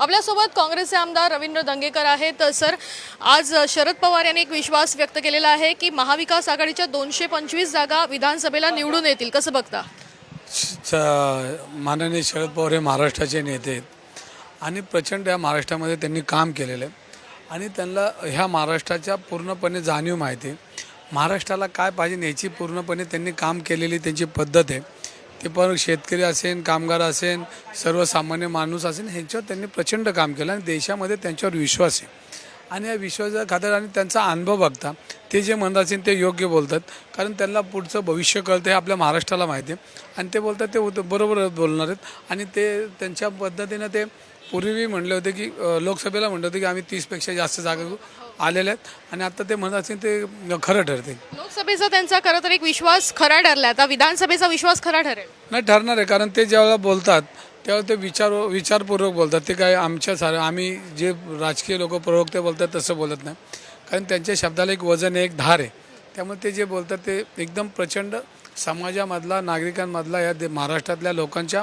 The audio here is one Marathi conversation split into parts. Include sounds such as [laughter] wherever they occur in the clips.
आपल्यासोबत काँग्रेसचे आमदार रवींद्र दंगेकर आहेत. सर आज शरद पवार यांनी एक विश्वास व्यक्त केलेला आहे की महाविकास आघाडीच्या दोनशे पंचवीस जागा विधानसभेला निवडून येतील. कसं बघता? च- माननीय शरद पवार हे महाराष्ट्राचे नेते आहेत. आणि प्रचंड या महाराष्ट्रामध्ये त्यांनी काम केलेलं आहे. आणि त्यांना ह्या महाराष्ट्राच्या पूर्णपणे जाणीव माहिती महाराष्ट्राला काय पाहिजे याची पूर्णपणे त्यांनी काम केलेली त्यांची पद्धत आहे. ते पण शेतकरी असेल कामगार असेल सर्वसामान्य माणूस असेल ह्यांच्यावर त्यांनी प्रचंड काम केलं आणि देशामध्ये त्यांच्यावर विश्वास आहे. आणि या विश्वासा खात्यात आणि त्यांचा अनुभव बघता ते जे म्हणत असेल ते योग्य बोलतात. कारण त्यांना पुढचं भविष्य कळतं हे आपल्या महाराष्ट्राला माहिती आहे. आणि ते बोलतात ते बरोबर बोलणार आहेत. आणि ते त्यांच्या पद्धतीनं ते पूर्वी म्हणले होते की अ, लोकसभेला म्हणले होते की आम्ही तीसपेक्षा जास्त जागा आलेल्या आहेत. आणि आता ते म्हणत असेल ते खरं ठरते लोकसभेचा त्यांचा खरं तर एक विश्वास खरा ठरला आता विधानसभेचा विश्वास खरा ठरेल. नाही ठरणार आहे. कारण ते ज्यावेळेला बोलतात त्यावेळेला ते विचार विचारपूर्वक बोलतात. ते काय आमच्या सारं आम्ही जे राजकीय लोक प्रवक्ते बोलतात तसं बोलत नाही. कारण त्यांच्या शब्दाला एक वजन आहे एक धार आहे. त्यामुळे ते जे बोलतात ते एकदम प्रचंड समाजामधला नागरिकांमधला या दे- महाराष्ट्रातल्या लोकांच्या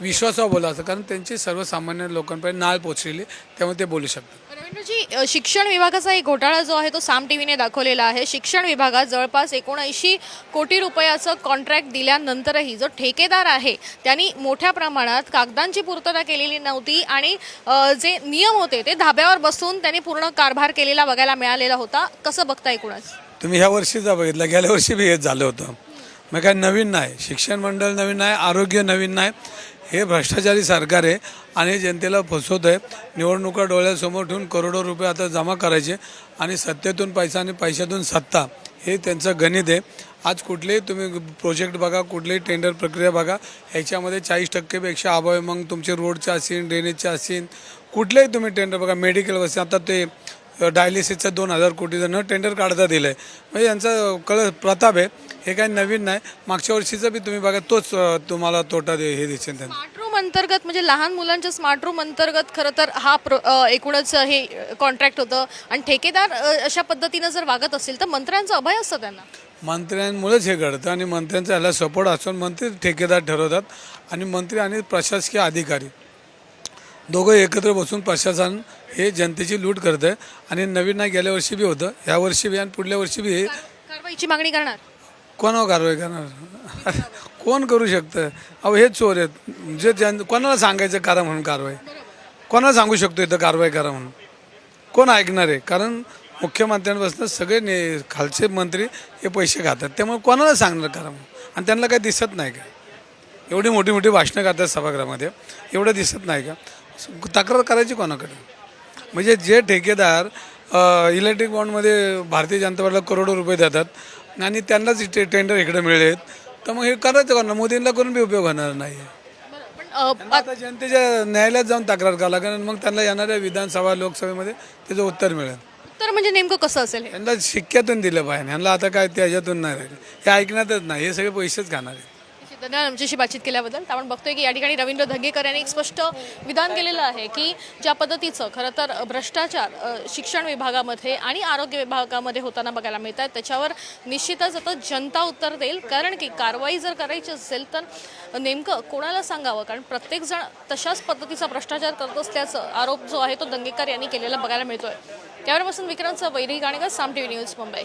विश्वासावर बोला असं कारण त्यांची सर्वसामान्य लोकांपर्यंत नाळ पोचलेली त्यामुळे ते बोलू शकतात. रवींद्रजी शिक्षण विभागाचा एक घोटाळा जो आहे तो साम टीव्हीने दाखवलेला आहे. शिक्षण विभागात जवळपास एकोणऐंशी कोटी रुपयाचं कॉन्ट्रॅक्ट दिल्यानंतरही जो ठेकेदार आहे त्यांनी मोठ्या प्रमाणात कागदांची पूर्तता केलेली नव्हती आणि अ, जे नियम होते ते धाब्यावर बसून त्यांनी पूर्ण कारभार केलेला बघायला मिळालेला होता. कसं बघता एकूणच तुम्ही ह्या वर्षीचा बघितलं गेल्या वर्षी बी हेच झालं होतं. मग काय नवीन नाही. शिक्षण मंडळ नवीन नाही आरोग्य नवीन नाही. हे भ्रष्टाचारी सरकार आहे आणि जनतेला फसवत आहे निवडणुका डोळ्यासमोर ठेवून करोडो रुपये आता जमा करायचे आणि सत्तेतून पैसा आणि पैशातून सत्ता हे त्यांचं गणित आहे. आज कुठलेही तुम्ही प्रोजेक्ट बघा कुठलेही टेंडर प्रक्रिया बघा ह्याच्यामध्ये चाळीस टक्केपेक्षा अभाव. आहे मग तुमचे रोडचे असेल ड्रेनेजचे असेल कुठलेही तुम्ही टेंडर बघा मेडिकल वस्तू. आता ते डायलिसिसचं दोन हजार कोटीचं न टेंडर काढता दिलं आहे म्हणजे यांचा कळ प्रताप आहे. हे काही नवीन नाही. मागच्या वर्षीचं बी तुम्ही बघा तोच तुम्हाला तोटा दे हे दिसेल त्यांना. स्मार्ट रूम अंतर्गत म्हणजे लहान मुलांच्या स्मार्ट रूम अंतर्गत खरं तर हा प्रो अ, एकूणच हे कॉन्ट्रॅक्ट होतं. आणि ठेकेदार अ, अशा पद्धतीनं जर वागत असेल तर मंत्र्यांचं अभय असतं त्यांना. मंत्र्यांमुळेच हे घडतं आणि मंत्र्यांचा ह्याला सपोर्ट असून मंत्री ठेकेदार ठरवतात. आणि मंत्री आणि प्रशासकीय अधिकारी. दोघं एकत्र बसून प्रशासन हे जनतेची लूट करतं आहे. आणि नवीन नाही गेल्या वर्षी बी होतं. ह्या वर्षी बी आणि पुढल्या वर्षी बी हे कारवाईची मागणी करणार? कोणावर कारवाई करणार? [laughs] कोण करू शकतं? अहो हेच चोर आहेत. जे जन कोणाला सांगायचं करा म्हणून कारवाई? कोणाला सांगू शकतो इथं कारवाई करा म्हणून? कोण ऐकणार आहे? कारण मुख्यमंत्र्यांपासून सगळे ने खालचे मंत्री हे पैसे खातात. त्यामुळे कोणाला सांगणार करा म्हणून? आणि त्यांना काही दिसत नाही का? एवढी मोठी मोठी भाषणं करतात सभागृहामध्ये. एवढं दिसत नाही का? तक्रार करायची कोणाकडे? म्हणजे जे ठेकेदार इलेक्ट्रिक बॉन्डमध्ये भारतीय जनता पार्टीला करोडो रुपये देतात आणि त्यांनाच ते टेंडर इकडे मिळेल तर मग हे करायचं कोणा मोदींना करून बी उपयोग होणार नाही. आता जनतेच्या न्यायालयात जाऊन तक्रार करावं लागेल आणि मग त्यांना येणाऱ्या विधानसभा लोकसभेमध्ये त्याचं उत्तर मिळेल. तर म्हणजे नेमकं कसं असेल यांना शिक्क्यातून दिलं पाहिजे. यांना आता काय त्याच्यातून नाही राहिलं. हे ऐकण्यातच नाही. हे सगळे पैसेच खाणार आहे धन्यवाद आमच्याशी बातचीत केल्याबद्दल. तर आपण बघतोय की या ठिकाणी रवींद्र धंगेकर यांनी एक स्पष्ट विधान केलेलं आहे की ज्या पद्धतीचं खरं तर भ्रष्टाचार शिक्षण विभागामध्ये आणि आरोग्य विभागामध्ये होताना बघायला मिळत आहे त्याच्यावर निश्चितच आता जनता उत्तर देईल. कारण की कारवाई जर करायची असेल तर नेमकं कोणाला सांगावं? कारण प्रत्येकजण तशाच पद्धतीचा भ्रष्टाचार करत असल्याचा आरोप जो आहे तो दंगेकर यांनी केलेला बघायला मिळतोय. त्यावरपासून विक्रांतचं वैरी Ganekar Saam T V news Mumbai.